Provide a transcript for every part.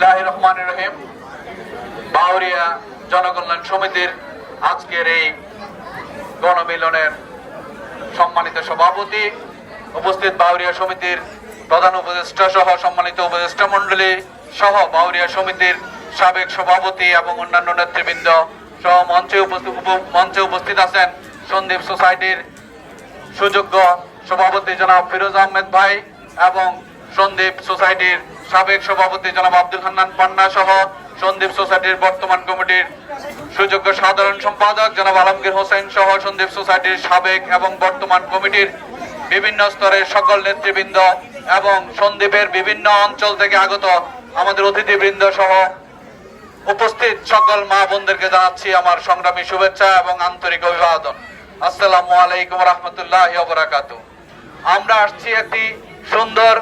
রহমানির রহিম। বাউরিয়া জনকল্যাণ সমিতির আজকের এই গণমিলনের সম্মানিত সভাপতি, উপস্থিত বাউরিয়া সমিতির প্রধান উপদেষ্টা সহ সম্মানিত উপদেষ্টা মণ্ডলী সহ বাউরিয়া সমিতির সাবেক সভাপতি এবং অন্যান্য নেতৃবৃন্দ সহ মঞ্চে উপস্থিত মঞ্চে উপস্থিত আছেন সন্দীপ সোসাইটির সুযোগ্য সভাপতি জনাব ফিরোজ আহমেদ ভাই এবং সন্দীপ সোসাইটির সাবেক সভাপতি জনাব আব্দুল হান্নান পান্না সহ সন্দীপ সোসাইটির বর্তমান কমিটির সুযোগ্য সাধারণ সম্পাদক জনাব আলমগীর হোসেন সহ সন্দীপ সোসাইটির সাবেক এবং বর্তমান কমিটির বিভিন্ন স্তরের সকল নেতৃবৃন্দ এবং সন্দীপের বিভিন্ন অঞ্চল থেকে আগত আমাদের অতিথিবৃন্দ সহ উপস্থিত সকল মা বোনদেরকে জানাচ্ছি আমার সংগ্রামী শুভেচ্ছা এবং আন্তরিক অভিবাদন। আসসালামু আলাইকুম রহমতুল্লাহ আমরা আসছি একটি সুন্দর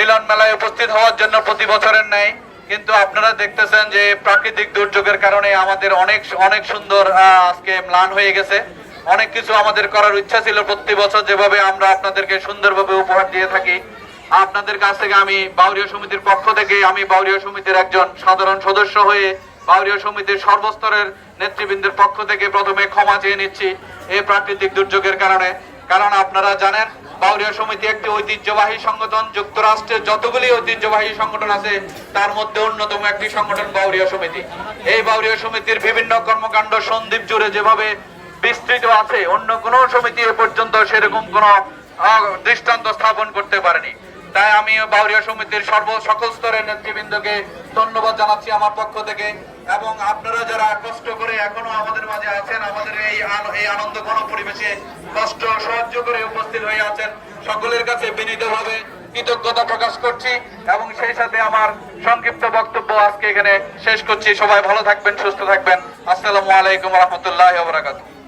মিলন মেলায় উপস্থিত হওয়ার জন্য প্রতি বছরের ন্যায়। কিন্তু আপনারা দেখতেছেন যে প্রাকৃতিক দুর্যোগের কারণে আমাদের অনেক অনেক সুন্দর আজকে ম্লান হয়ে গেছে। অনেক কিছু আমাদের করার ইচ্ছা ছিল প্রতি বছর যেভাবে আমরা আপনাদেরকে সুন্দরভাবে উপহার দিয়ে থাকি। আপনাদের কাছ থেকে আমি বাউরিয়া সমিতির পক্ষ থেকে আমি বাউরিয়া সমিতির একজন সাধারণ সদস্য হয়ে বাউরিয়া সমিতির সর্বস্তরের নেতৃবৃন্দের পক্ষ থেকে প্রথমে ক্ষমা চেয়ে নিচ্ছি এই প্রাকৃতিক দুর্যোগের কারণে। কারণ আপনারা জানেন বাউরিয়া সমিতি একটি ঐতিহ্যবাহী সংগঠন যুক্তরাষ্ট্রের যতগুলি ঐতিহ্যবাহী সংগঠন আছে, তার মধ্যে অন্যতম একটি সংগঠন বাউরিয়া সমিতি। এই বাউরিয়া সমিতির বিভিন্ন কর্মকাণ্ড সন্দীপ জুড়ে যেভাবে বিস্তৃত আছে, অন্য কোনো সমিতি এ পর্যন্ত সেরকম কোন দৃষ্টান্ত স্থাপন করতে পারেনি। তাই আমি বাউরিয়া সমিতির সর্ব সকল স্তরের নেতৃবৃন্দকে ধন্যবাদ জানাচ্ছি আমার পক্ষ থেকে। এবং আপনারা যারা কষ্ট করে এখনও আমাদের মাঝে আছেন, আমাদের এই এই আনন্দ ঘন পরিবেশে কষ্ট সহ্য করে উপস্থিত হয়ে আছেন, সকলের কাছে বিনীতভাবে কৃতজ্ঞতা প্রকাশ করছি। এবং সেই সাথে আমার সংক্ষিপ্ত বক্তব্য আজকে এখানে শেষ করছি। সবাই ভালো থাকবেন, সুস্থ থাকবেন। আসসালামু আলাইকুম রহমতুল্লাহ বরাকাতুহ।